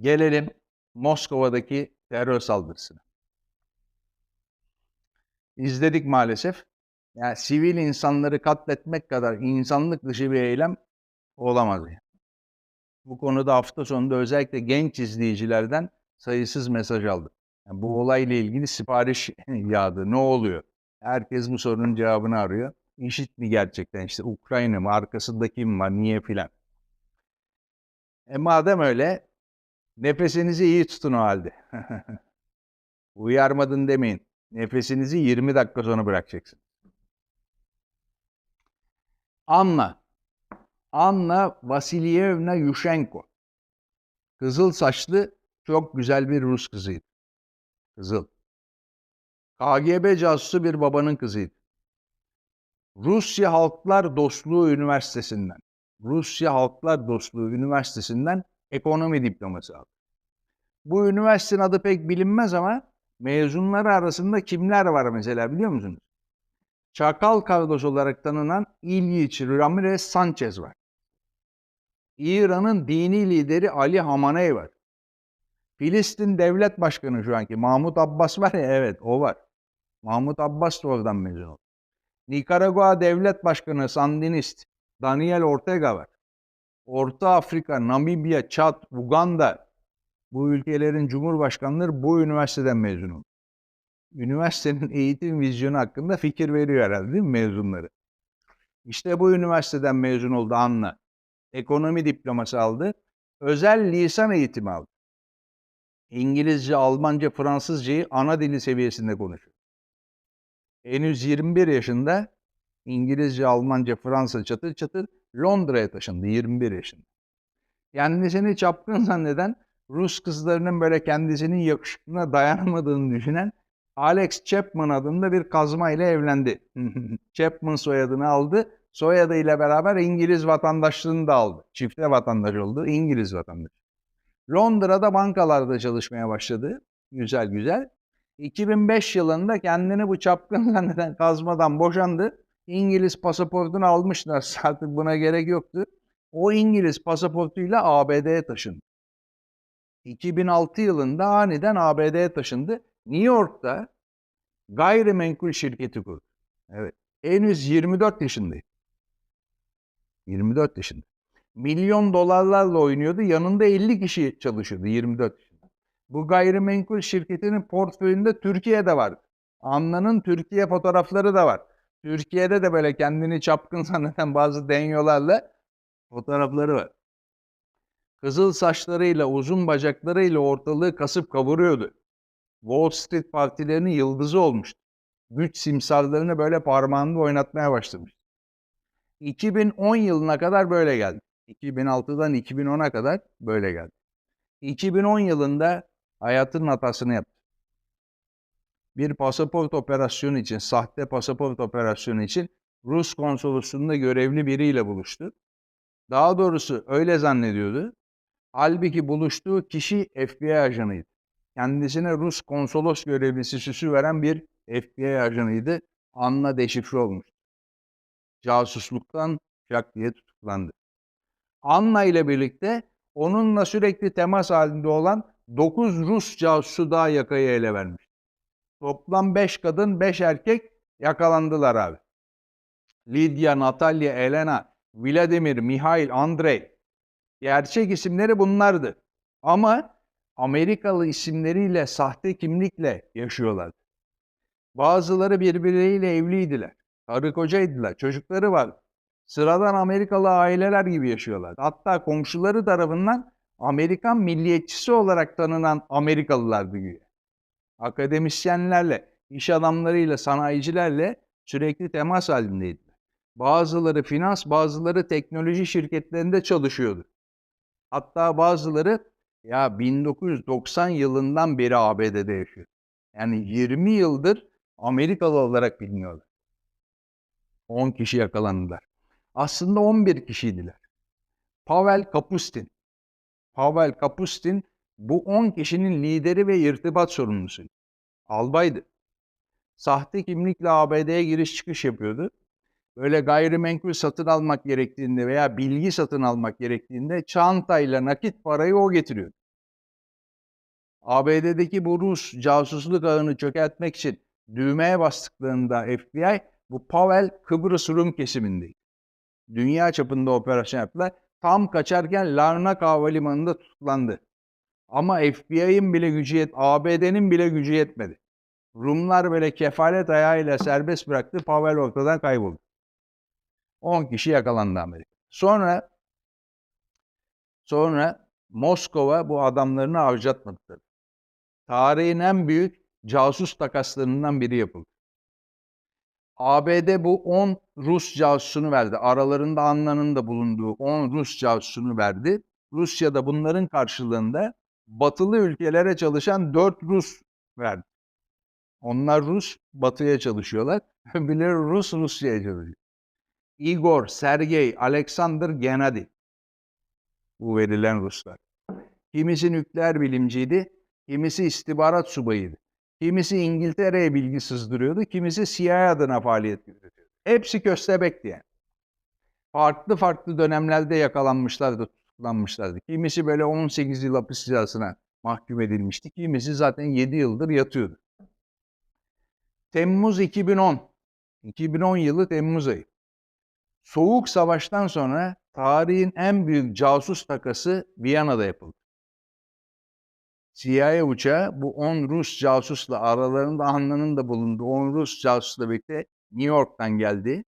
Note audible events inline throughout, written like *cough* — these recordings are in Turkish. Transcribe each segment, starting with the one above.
Gelelim Moskova'daki terör saldırısına. İzledik maalesef. Yani sivil insanları katletmek kadar insanlık dışı bir eylem olamaz. Bu konuda hafta sonunda özellikle genç izleyicilerden sayısız mesaj aldım. Yani bu olayla ilgili sipariş *laughs* yağdı. Ne oluyor? Herkes bu sorunun cevabını arıyor. İşit mi gerçekten işte Ukrayna mı? Arkasında kim var? Niye filan? E madem öyle nefesinizi iyi tutun o halde. *laughs* Uyarmadın demeyin. Nefesinizi 20 dakika sonra bırakacaksın. Anna. Anna Vasilyevna Yushchenko. Kızıl saçlı çok güzel bir Rus kızıydı. Kızıl. KGB casusu bir babanın kızıydı. Rusya Halklar Dostluğu Üniversitesi'nden, Rusya Halklar Dostluğu Üniversitesi'nden ekonomi diploması aldı. Bu üniversitenin adı pek bilinmez ama mezunları arasında kimler var mesela biliyor musunuz? Çakal kardeş olarak tanınan İlyich Ramirez Sanchez var. İran'ın dini lideri Ali Hamaney var. Filistin devlet başkanı şu anki Mahmut Abbas var ya evet o var. Mahmut Abbas da oradan mezun oldu. Nikaragua devlet başkanı Sandinist Daniel Ortega var. Orta Afrika, Namibya, Çad, Uganda bu ülkelerin cumhurbaşkanları bu üniversiteden mezun oldu. Üniversitenin *laughs* eğitim vizyonu hakkında fikir veriyor herhalde değil mi mezunları? İşte bu üniversiteden mezun oldu Anna. Ekonomi diploması aldı. Özel lisan eğitimi aldı. İngilizce, Almanca, Fransızcayı ana dili seviyesinde konuşuyor. Henüz 21 yaşında İngilizce, Almanca, Fransa çatır çatır Londra'ya taşındı 21 yaşında. Kendisini çapkın *laughs* zanneden Rus kızlarının böyle kendisinin yakışıklığına dayanamadığını düşünen Alex Chapman adında bir kazma ile evlendi. *laughs* Chapman soyadını aldı. Soyadıyla beraber İngiliz vatandaşlığını da aldı. Çifte vatandaş oldu. İngiliz vatandaş. Londra'da bankalarda çalışmaya başladı. Güzel güzel. 2005 yılında kendini bu çapkın *laughs* zanneden kazmadan boşandı. İngiliz pasaportunu almışlar. *laughs* Artık buna gerek yoktu. O İngiliz pasaportuyla ABD'ye taşındı. 2006 yılında aniden ABD'ye taşındı. New York'ta gayrimenkul şirketi kurdu. Evet. Henüz 24 yaşındaydı. 24 yaşında. Milyon dolarlarla oynuyordu. Yanında 50 kişi çalışıyordu 24 yaşında. Bu gayrimenkul şirketinin portföyünde Türkiye'de vardı. Anna'nın Türkiye fotoğrafları da var. Türkiye'de de böyle kendini çapkın *laughs* zanneden bazı denyolarla fotoğrafları var. Kızıl saçlarıyla, uzun bacaklarıyla ortalığı kasıp kavuruyordu. Wall Street partilerinin yıldızı olmuştu. Güç simsarlarını böyle parmağında oynatmaya başlamış. 2010 yılına kadar böyle geldi. 2006'dan 2010'a kadar böyle geldi. 2010 yılında hayatının hatasını yaptı. Bir pasaport operasyonu için, sahte pasaport operasyonu için Rus konsolosluğunda görevli biriyle buluştu. Daha doğrusu öyle zannediyordu. Halbuki buluştuğu kişi FBI ajanıydı. Kendisine Rus konsolos görevlisi süsü veren bir FBI ajanıydı. Anla deşifre olmuş. Casusluktan şak diye tutuklandı. Anna ile birlikte onunla sürekli temas halinde olan 9 Rus casusu daha yakayı ele vermiş. Toplam 5 kadın, 5 erkek yakalandılar abi. Lydia, Natalya, Elena, Vladimir, Mihail, Andrei. Gerçek isimleri bunlardı. Ama Amerikalı isimleriyle, sahte kimlikle yaşıyorlardı. Bazıları birbirleriyle evliydiler. Karı kocaydılar, çocukları var. Sıradan Amerikalı aileler gibi yaşıyorlar. Hatta komşuları tarafından Amerikan milliyetçisi olarak tanınan Amerikalılardı güya. Akademisyenlerle, iş adamlarıyla, sanayicilerle sürekli temas halindeydiler. Bazıları finans, bazıları teknoloji şirketlerinde çalışıyordu. Hatta bazıları ya 1990 yılından beri ABD'de yaşıyor. Yani 20 yıldır Amerikalı olarak biliniyorlar. 10 kişi yakalandılar. Aslında 11 kişiydiler. Pavel Kapustin. Pavel Kapustin bu 10 kişinin lideri ve irtibat sorumlusuydu. Albaydı. Sahte kimlikle ABD'ye giriş çıkış yapıyordu. Böyle gayrimenkul satın almak gerektiğinde veya bilgi satın almak gerektiğinde çantayla nakit parayı o getiriyordu. ABD'deki bu Rus casusluk ağını çökertmek için düğmeye bastıklarında FBI bu Pavel Kıbrıs Rum kesimindeydi. Dünya çapında operasyon yaptılar. Tam kaçarken Larnaca Havalimanı'nda tutuklandı. Ama FBI'nin bile gücü yet, ABD'nin bile gücü yetmedi. Rumlar böyle kefalet ayağıyla serbest bıraktı. Pavel ortadan kayboldu. 10 kişi yakalandı Amerika. Sonra sonra Moskova bu adamlarını avcatmadı. Tarihin en büyük casus takaslarından biri yapıldı. ABD bu 10 Rus casusunu verdi. Aralarında Anna'nın da bulunduğu 10 Rus casusunu verdi. Rusya da bunların karşılığında batılı ülkelere çalışan 4 Rus verdi. Onlar Rus, batıya çalışıyorlar. *laughs* Öbürleri Rus, Rusya'ya çalışıyor. Igor, Sergey, Alexander, Gennady. Bu verilen Ruslar. Kimisi nükleer bilimciydi, kimisi istihbarat subayıydı. Kimisi İngiltere'ye bilgi sızdırıyordu, kimisi CIA adına faaliyet yürütüyordu. Hepsi köstebekti yani. Farklı farklı dönemlerde yakalanmışlardı, tutuklanmışlardı. Kimisi böyle 18 yıl hapis cezasına mahkum edilmişti. Kimisi zaten 7 yıldır yatıyordu. Temmuz 2010. 2010 yılı Temmuz ayı. Soğuk Savaş'tan sonra tarihin en büyük casus takası Viyana'da yapıldı. CIA uçağı bu 10 Rus casusla aralarında Anna'nın da bulunduğu 10 Rus casusla birlikte New York'tan geldi.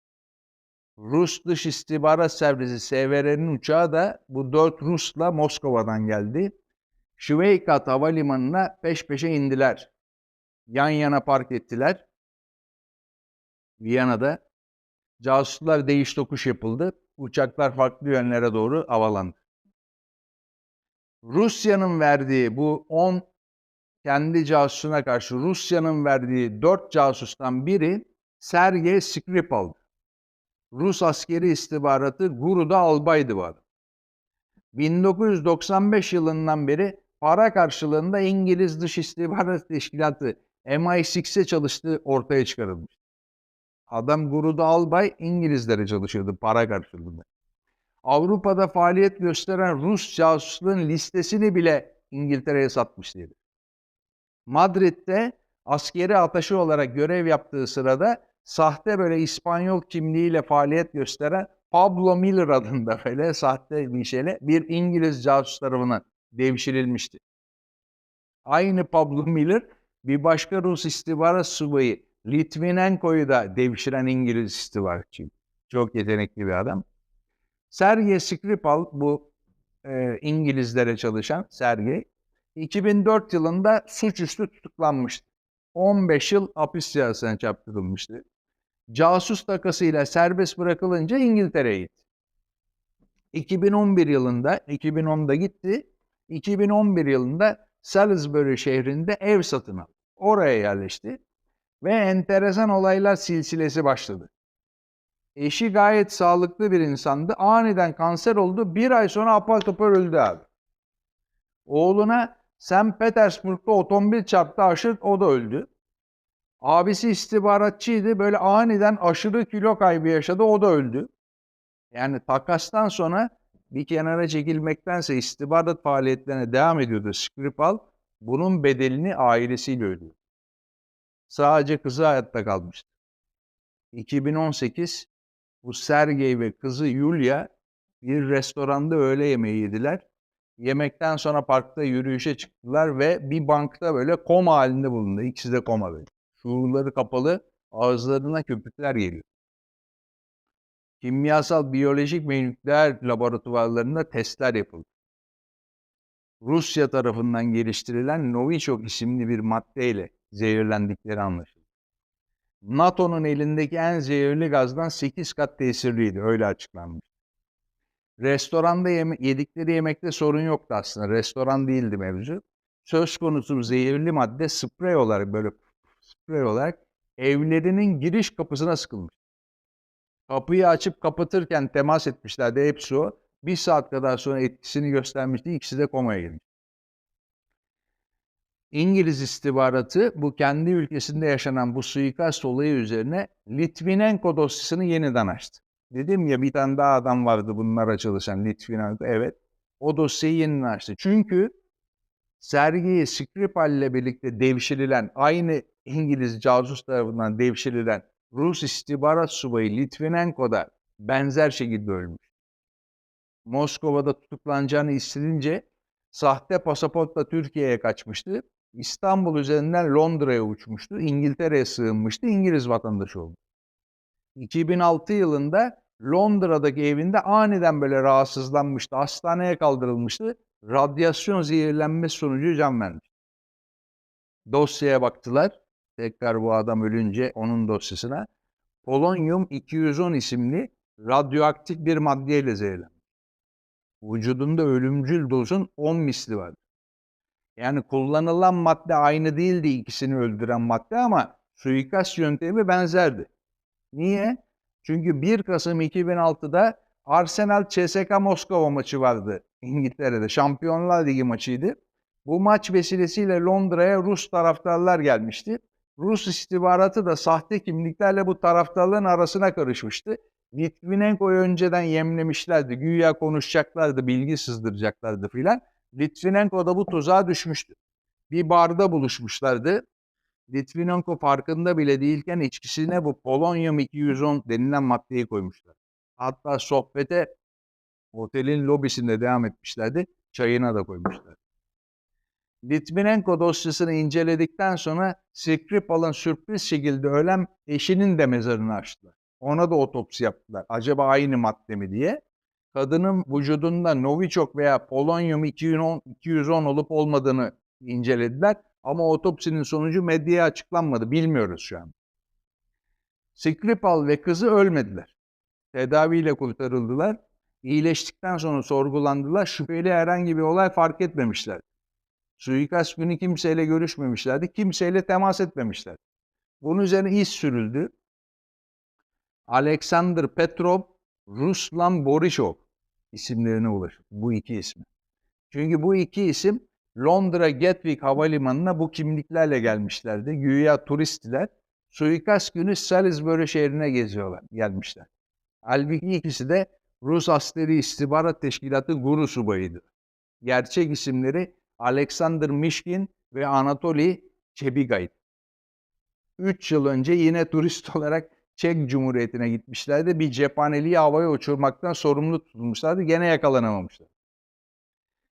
Rus Dış İstihbarat Servisi SVR'nin uçağı da bu 4 Rus'la Moskova'dan geldi. Şveykat Havalimanı'na peş peşe indiler. Yan yana park ettiler. Viyana'da. Casuslar değiş tokuş yapıldı. Uçaklar farklı yönlere doğru havalandı. Rusya'nın verdiği bu 10 kendi casusuna karşı Rusya'nın verdiği 4 casustan biri Sergey Skripal'dı. Rus askeri istihbaratı Guru'da albaydı adam. 1995 yılından beri para karşılığında İngiliz Dış İstihbarat *laughs* Teşkilatı MI6'e çalıştığı ortaya çıkarılmış. Adam Guru'da albay İngilizlere çalışıyordu para karşılığında. Avrupa'da faaliyet gösteren Rus casusların listesini bile İngiltere'ye satmış diyelim. Madrid'de askeri ataşı olarak görev yaptığı sırada sahte böyle İspanyol kimliğiyle faaliyet gösteren Pablo Miller adında *laughs* böyle sahte bir şeyle bir İngiliz casus tarafından devşirilmişti. Aynı Pablo Miller bir başka Rus istihbarat subayı Litvinenko'yu da devşiren İngiliz istihbaratçıydı. Çok yetenekli bir adam. Sergey Skripal bu e, İngilizlere çalışan Sergey 2004 yılında suçüstü tutuklanmıştı. 15 yıl hapis cezasına çarptırılmıştı. Casus takasıyla serbest bırakılınca İngiltere'ye gitti. 2011 yılında, 2010'da gitti. 2011 yılında Salisbury şehrinde ev satın aldı. Oraya yerleşti ve enteresan olaylar silsilesi başladı. Eşi gayet sağlıklı bir insandı. Aniden kanser oldu. Bir ay sonra apar topar öldü abi. Oğluna St. Petersburg'da otomobil çarptı aşırı o da öldü. Abisi istihbaratçıydı. Böyle aniden aşırı kilo kaybı yaşadı. O da öldü. Yani takastan sonra bir kenara çekilmektense istihbarat faaliyetlerine devam ediyordu Skripal. Bunun bedelini ailesiyle ödüyor. Sadece kızı hayatta kalmıştı. 2018 bu Sergey ve kızı Yulia bir restoranda öğle yemeği yediler. Yemekten sonra parkta yürüyüşe çıktılar ve bir bankta böyle koma halinde bulundu. İkisi de koma böyle. Şuurları kapalı, ağızlarına köpükler geliyor. Kimyasal, biyolojik ve laboratuvarlarında testler yapıldı. Rusya tarafından geliştirilen Novichok isimli bir maddeyle zehirlendikleri anlaşıldı. NATO'nun elindeki en zehirli gazdan 8 kat tesirliydi. Öyle açıklanmış. Restoranda yeme yedikleri yemekte sorun yoktu aslında. Restoran değildi mevzu. Söz konusu zehirli madde sprey olarak böyle sprey olarak evlerinin giriş kapısına sıkılmış. Kapıyı açıp kapatırken temas etmişlerdi hepsi o. Bir saat kadar sonra etkisini göstermişti. İkisi de komaya girmiş. İngiliz istihbaratı bu kendi ülkesinde yaşanan bu suikast olayı üzerine Litvinenko dosyasını yeniden açtı. Dedim ya bir tane daha adam vardı bunlara çalışan Litvinenko. Evet. O dosyayı yeniden açtı. Çünkü Sergei Skripal ile birlikte devşirilen, aynı İngiliz casus tarafından devşirilen Rus istihbarat subayı Litvinenko da benzer şekilde ölmüş. Moskova'da tutuklanacağını istediğince sahte pasaportla Türkiye'ye kaçmıştı. İstanbul üzerinden Londra'ya uçmuştu. İngiltere'ye sığınmıştı. İngiliz vatandaşı oldu. 2006 yılında Londra'daki evinde aniden böyle rahatsızlanmıştı. Hastaneye kaldırılmıştı. Radyasyon zehirlenmesi sonucu can vermiş. Dosyaya baktılar. Tekrar bu adam ölünce onun dosyasına. Polonyum 210 isimli radyoaktif bir maddeyle zehirlenmiş. Vücudunda ölümcül dozun 10 misli var. Yani kullanılan madde aynı değildi ikisini öldüren madde ama suikast yöntemi benzerdi. Niye? Çünkü 1 Kasım 2006'da Arsenal CSKA Moskova maçı vardı İngiltere'de. Şampiyonlar Ligi maçıydı. Bu maç vesilesiyle Londra'ya Rus taraftarlar gelmişti. Rus istihbaratı da sahte kimliklerle bu taraftarların arasına karışmıştı. Litvinenko'yu önceden yemlemişlerdi. Güya konuşacaklardı, bilgi sızdıracaklardı filan. Litvinenko da bu tuzağa düşmüştü. Bir barda buluşmuşlardı. Litvinenko farkında bile değilken içkisine bu polonyum 210 denilen maddeyi koymuşlar. Hatta sohbete otelin lobisinde devam etmişlerdi. Çayına da koymuşlar. Litvinenko dosyasını inceledikten sonra Skripal'ın sürpriz şekilde ölen eşinin de mezarını açtılar. Ona da otopsi yaptılar. Acaba aynı madde mi diye. Kadının vücudunda Novichok veya polonyum 210, 210 olup olmadığını incelediler. Ama otopsinin sonucu medyaya açıklanmadı. Bilmiyoruz şu an. Skripal ve kızı ölmediler. Tedaviyle kurtarıldılar. İyileştikten sonra sorgulandılar. Şüpheli herhangi bir olay fark etmemişler. Suikast günü kimseyle görüşmemişlerdi. Kimseyle temas etmemişler. Bunun üzerine iz sürüldü. Alexander Petrov, Ruslan Borishov isimlerine ulaşır. Bu iki ismi. Çünkü bu iki isim Londra Gatwick Havalimanı'na bu kimliklerle gelmişlerdi. Güya turistler. Suikast günü Salisbury şehrine geziyorlar, gelmişler. Halbuki ikisi de Rus Askeri İstihbarat Teşkilatı Guru subayıydı. Gerçek isimleri Alexander Mishkin ve Anatoly Çebigay. Üç yıl önce yine turist *laughs* olarak Çek Cumhuriyeti'ne gitmişlerdi. Bir cephaneliği havaya uçurmaktan sorumlu tutulmuşlardı. Gene yakalanamamışlar.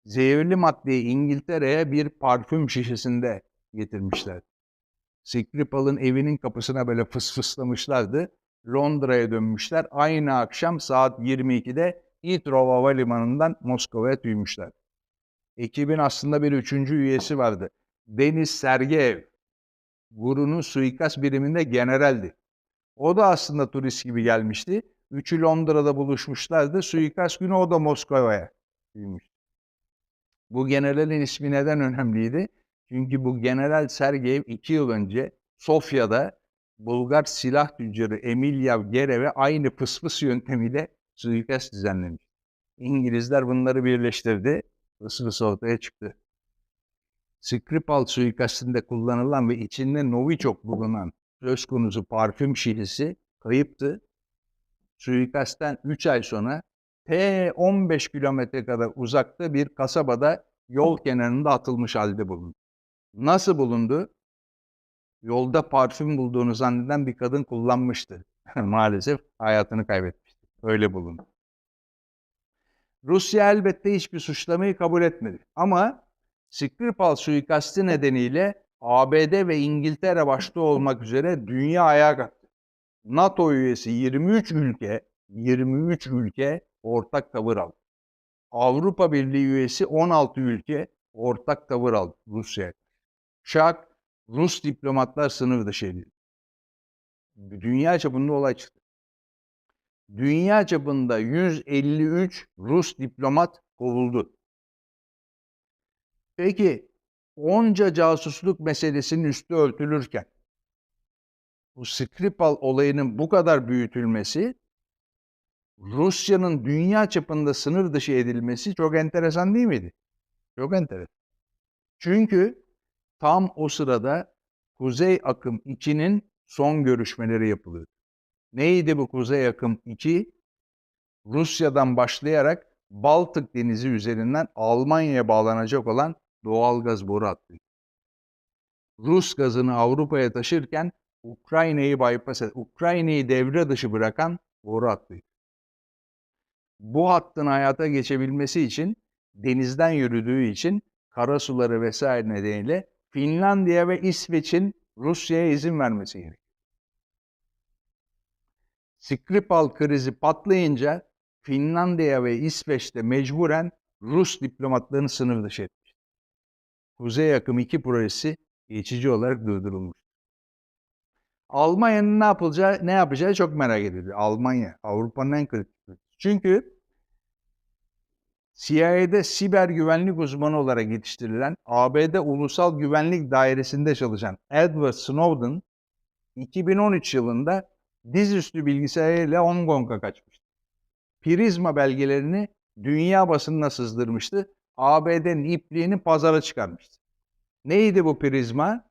Zehirli maddeyi İngiltere'ye bir parfüm şişesinde getirmişler. Skripal'ın evinin kapısına böyle fısfıslamışlardı. Londra'ya dönmüşler. Aynı akşam saat 22'de Heathrow Havalimanı'ndan Moskova'ya tüymüşler. Ekibin aslında bir üçüncü üyesi vardı. Deniz Sergeyev. Guru'nun suikast biriminde generaldi. O da aslında turist gibi gelmişti. Üçü Londra'da buluşmuşlardı. Suikast günü o da Moskova'ya tüymüştü. Bu generalin ismi neden önemliydi? Çünkü bu general Sergeyev iki yıl önce Sofya'da Bulgar silah tüccarı Emilyav Gerev'e aynı pıspıs yöntemiyle suikast düzenlemiş. İngilizler bunları birleştirdi. Fısfıs ortaya çıktı. Skripal suikastinde kullanılan ve içinde Novichok bulunan söz konusu parfüm şişesi kayıptı. Suikastten 3 ay sonra T 15 kilometre kadar uzakta bir kasabada yol kenarında atılmış halde bulundu. Nasıl bulundu? Yolda parfüm bulduğunu zanneden bir kadın kullanmıştı. *laughs* Maalesef hayatını kaybetmişti. Öyle bulundu. Rusya elbette hiçbir suçlamayı kabul etmedi. Ama Skripal suikasti nedeniyle ABD ve İngiltere başta olmak üzere dünya ayağa kalktı. NATO üyesi 23 ülke, 23 ülke ortak tavır aldı. Avrupa Birliği üyesi 16 ülke ortak tavır aldı Rusya'ya. Şak, Rus diplomatlar sınır dışı edildi. Dünya çapında olay çıktı. Dünya çapında 153 Rus diplomat kovuldu. Peki onca casusluk meselesinin üstü örtülürken bu Skripal olayının bu kadar büyütülmesi Rusya'nın dünya çapında sınır dışı edilmesi çok enteresan değil miydi? Çok enteresan. Çünkü tam o sırada Kuzey Akım 2'nin son görüşmeleri yapılıyor. Neydi bu Kuzey Akım 2? Rusya'dan başlayarak Baltık Denizi üzerinden Almanya'ya bağlanacak olan doğalgaz boru hattı. Rus gazını Avrupa'ya taşırken Ukrayna'yı bypass et, Ukrayna'yı devre dışı bırakan boru hattıydı. Bu hattın hayata geçebilmesi için denizden yürüdüğü için karasuları vesaire nedeniyle Finlandiya ve İsveç'in Rusya'ya izin vermesi gerekiyor. Skripal krizi patlayınca Finlandiya ve İsveç'te mecburen Rus diplomatlarını sınır dışı etmiş. Kuzey Akım 2 projesi geçici olarak durdurulmuş. Almanya'nın ne yapacağı, ne yapacağı çok merak ediliyor. Almanya, Avrupa'nın en kritik. Çünkü CIA'de siber güvenlik uzmanı olarak yetiştirilen ABD Ulusal Güvenlik Dairesi'nde çalışan Edward Snowden 2013 yılında dizüstü bilgisayarıyla Hong Kong'a kaçmıştı. Prizma belgelerini dünya basınına sızdırmıştı. ABD'nin ipliğini pazara çıkarmıştı. Neydi bu prizma?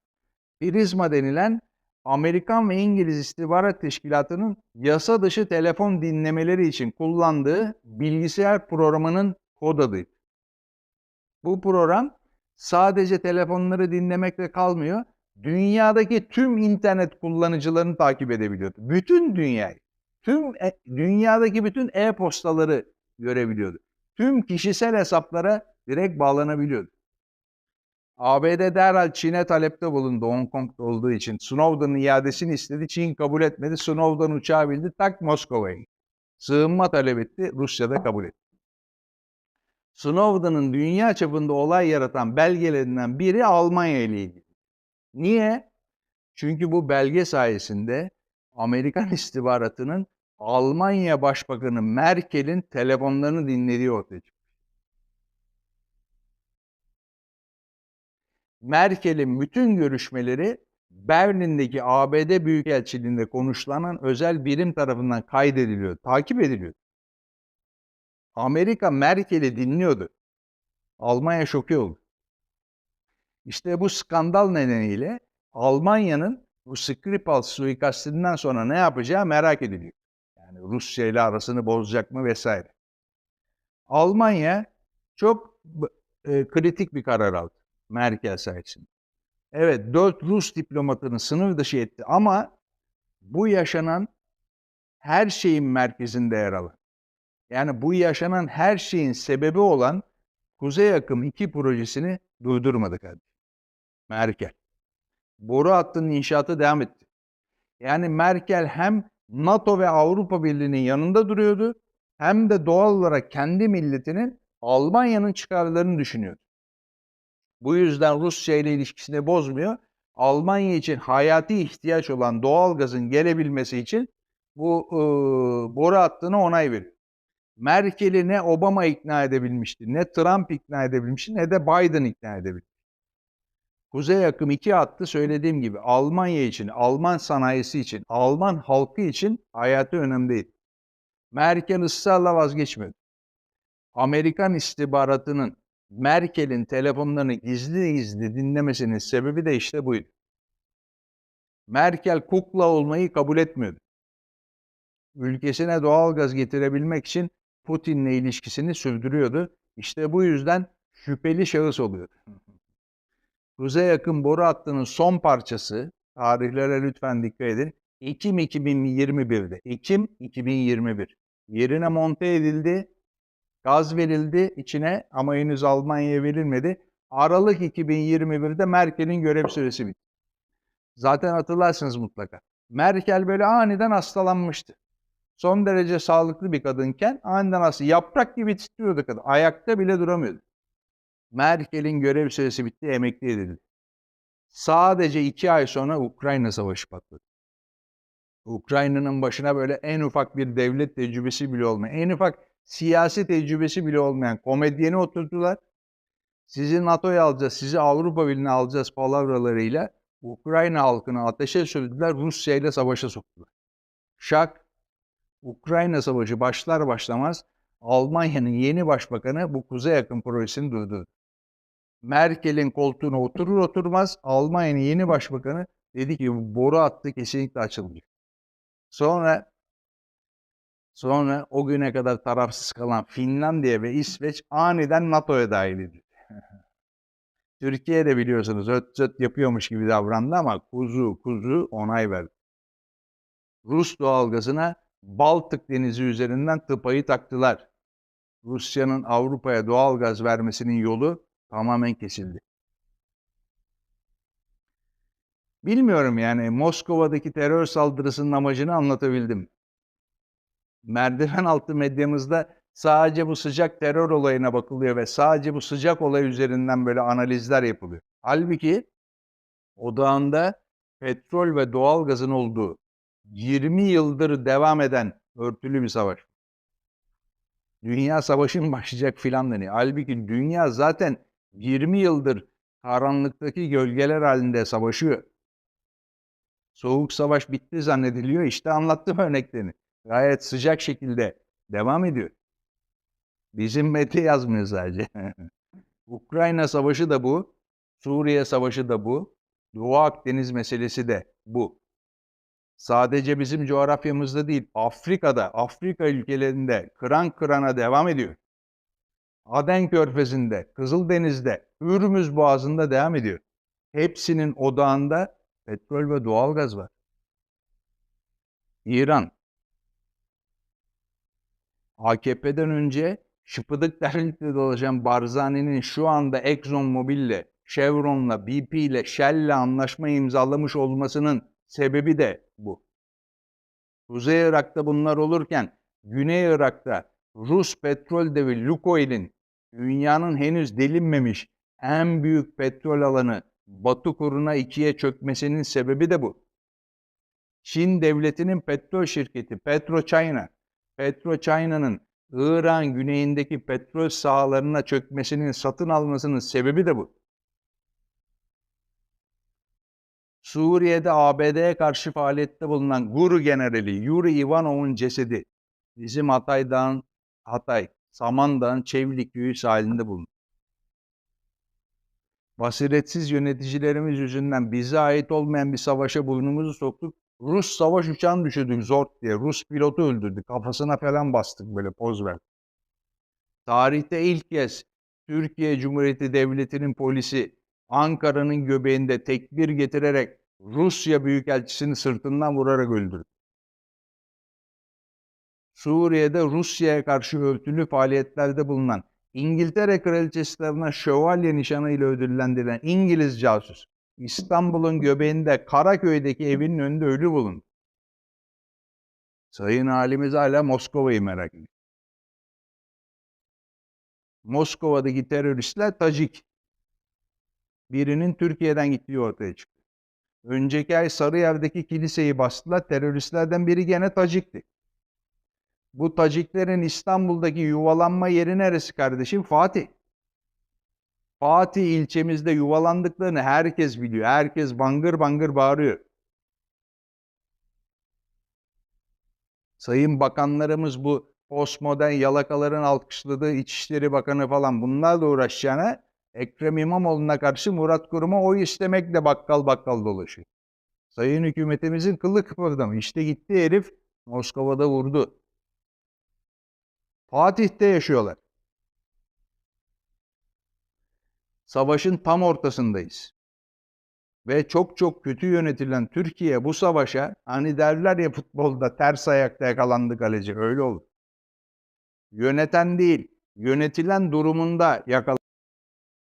Prizma denilen Amerikan ve İngiliz İstihbarat Teşkilatı'nın yasa dışı telefon dinlemeleri için kullandığı bilgisayar programının kod adıydı. Bu program sadece telefonları dinlemekle kalmıyor, dünyadaki tüm internet kullanıcılarını takip edebiliyordu. Bütün dünyayı, tüm e, dünyadaki bütün e-postaları görebiliyordu. Tüm kişisel hesaplara direkt bağlanabiliyordu. ABD derhal Çin'e talepte bulundu Hong Kong'da olduğu için. Snowden'ın iadesini istedi. Çin kabul etmedi. Snowden uçağı bildi. Tak Moskova'ya. Sığınma talep etti. Rusya'da kabul etti. Snowden'ın dünya çapında olay yaratan belgelerinden biri Almanya ile ilgili. Niye? Çünkü bu belge sayesinde Amerikan *laughs* istihbaratının Almanya Başbakanı Merkel'in telefonlarını dinlediği ortaya çıktı. Merkel'in bütün görüşmeleri Berlin'deki ABD Büyükelçiliğinde konuşulan özel birim tarafından kaydediliyor, takip ediliyor. Amerika Merkel'i dinliyordu. Almanya şoke oldu. İşte bu skandal nedeniyle Almanya'nın bu Skripal suikastinden sonra ne yapacağı merak ediliyor. Yani Rusya ile arasını bozacak mı vesaire. Almanya çok e, kritik bir karar aldı Merkel sayesinde. Evet dört Rus diplomatını sınır dışı etti ama bu yaşanan her şeyin merkezinde yer alan yani bu yaşanan her şeyin sebebi olan Kuzey Akım 2 projesini durdurmadı kardeşim. Merkel. Boru hattının inşaatı devam etti. Yani Merkel hem NATO ve Avrupa Birliği'nin yanında duruyordu hem de doğal olarak kendi milletinin Almanya'nın çıkarlarını düşünüyordu. Bu yüzden Rusya ile ilişkisini bozmuyor. Almanya için hayati ihtiyaç olan doğal gazın gelebilmesi için bu e, boru hattına onay veriyor. Merkel'i ne Obama ikna edebilmişti, ne Trump ikna edebilmişti, ne de Biden ikna edebilmişti. Kuzey akım iki hattı söylediğim gibi Almanya için, Alman sanayisi için, Alman halkı için hayatı önemliydi. Merkel ısrarla vazgeçmedi. Amerikan istihbaratının Merkel'in telefonlarını gizli gizli dinlemesinin sebebi de işte buydu. Merkel kukla olmayı kabul etmiyordu. Ülkesine doğal gaz getirebilmek için Putin'le ilişkisini sürdürüyordu. İşte bu yüzden şüpheli şahıs oluyordu. Kuzey yakın boru hattının son parçası, tarihlere lütfen dikkat edin, Ekim 2021'de, Ekim 2021. Yerine monte edildi, gaz verildi içine ama henüz Almanya'ya verilmedi. Aralık 2021'de Merkel'in görev süresi bitti. Zaten hatırlarsınız mutlaka. Merkel böyle aniden hastalanmıştı son derece sağlıklı bir kadınken aniden hasta. Yaprak gibi titriyordu kadın. Ayakta bile duramıyordu. Merkel'in görev süresi bitti, emekli edildi. Sadece iki ay sonra Ukrayna Savaşı patladı. Ukrayna'nın başına böyle en ufak bir devlet tecrübesi bile olmayan, en ufak siyasi tecrübesi bile olmayan komedyeni oturttular. Sizi NATO'ya alacağız, sizi Avrupa Birliği'ne alacağız palavralarıyla Ukrayna halkını ateşe sürdüler, Rusya ile savaşa soktular. Şak Ukrayna Savaşı başlar başlamaz Almanya'nın yeni başbakanı bu kuzey yakın projesini duydu. Merkel'in koltuğuna oturur oturmaz Almanya'nın yeni başbakanı dedi ki bu boru hattı kesinlikle açılmayacak. Sonra sonra o güne kadar tarafsız kalan Finlandiya ve İsveç aniden NATO'ya dahil edildi. *laughs* Türkiye de biliyorsunuz öt öt yapıyormuş gibi davrandı ama kuzu kuzu onay verdi. Rus doğalgazına Baltık Denizi üzerinden tıpayı taktılar. Rusya'nın Avrupa'ya doğalgaz vermesinin yolu tamamen kesildi. Bilmiyorum yani Moskova'daki terör saldırısının amacını anlatabildim. Merdiven altı medyamızda sadece bu sıcak terör olayına bakılıyor ve sadece bu sıcak olay üzerinden böyle analizler yapılıyor. Halbuki odağında petrol ve doğalgazın olduğu 20 yıldır devam eden örtülü bir savaş. Dünya savaşı mı başlayacak filan deniyor. Halbuki dünya zaten 20 yıldır karanlıktaki gölgeler halinde savaşıyor. Soğuk savaş bitti zannediliyor. İşte anlattım örneklerini. Gayet sıcak şekilde devam ediyor. Bizim Mete yazmıyor sadece. *laughs* Ukrayna savaşı da bu. Suriye savaşı da bu. Doğu Akdeniz meselesi de bu. Sadece bizim coğrafyamızda değil, Afrika'da, Afrika ülkelerinde kıran kırana devam ediyor. Aden Körfezi'nde, Kızıldeniz'de, Ürmüz Boğazı'nda devam ediyor. Hepsinin odağında petrol ve doğalgaz var. İran. AKP'den önce şıpıdık derlikle dolaşan Barzani'nin şu anda Exxon Mobil'le, Chevron'la, BP'le, Shell'le anlaşma imzalamış olmasının sebebi de bu. Kuzey Irak'ta bunlar olurken Güney Irak'ta Rus petrol devi Lukoil'in dünyanın henüz delinmemiş en büyük petrol alanı Batı kuruna ikiye çökmesinin sebebi de bu. Çin devletinin petrol şirketi PetroChina, PetroChina'nın İran güneyindeki petrol sahalarına çökmesinin satın almasının sebebi de bu. Suriye'de ABD'ye karşı faaliyette bulunan Guru Generali Yuri Ivanov'un cesedi bizim Hatay'dan, Hatay, Samandağ'ın Çevlik köyü sahilinde bulundu. Basiretsiz yöneticilerimiz yüzünden bize ait olmayan bir savaşa burnumuzu soktuk. Rus savaş uçağını düşürdük zor diye. Rus pilotu öldürdük. Kafasına falan bastık böyle poz verdik. Tarihte ilk kez Türkiye Cumhuriyeti Devleti'nin polisi Ankara'nın göbeğinde tekbir getirerek Rusya Büyükelçisini sırtından vurarak öldürdü. Suriye'de Rusya'ya karşı örtülü faaliyetlerde bulunan İngiltere Kraliçesi tarafından şövalye nişanıyla ödüllendirilen İngiliz casus İstanbul'un göbeğinde Karaköy'deki evinin önünde ölü bulundu. Sayın halimiz hala Moskova'yı merak ediyor. Moskova'daki teröristler Tacik. Birinin Türkiye'den gittiği ortaya çıktı. Önceki ay Sarıyer'deki kiliseyi bastılar. Teröristlerden biri gene Tacik'ti. Bu Taciklerin İstanbul'daki yuvalanma yeri neresi kardeşim? Fatih. Fatih ilçemizde yuvalandıklarını herkes biliyor. Herkes bangır bangır bağırıyor. Sayın bakanlarımız bu postmodern yalakaların alkışladığı İçişleri Bakanı falan bunlarla uğraşacağına Ekrem İmamoğlu'na karşı Murat Kurum'a oy istemekle bakkal bakkal dolaşıyor. Sayın hükümetimizin kılı kıpırdamı. İşte gitti herif Moskova'da vurdu. Fatih'te yaşıyorlar. Savaşın tam ortasındayız. Ve çok çok kötü yönetilen Türkiye bu savaşa hani derler ya futbolda ters ayakta yakalandı kaleci öyle olur. Yöneten değil, yönetilen durumunda yakalandı.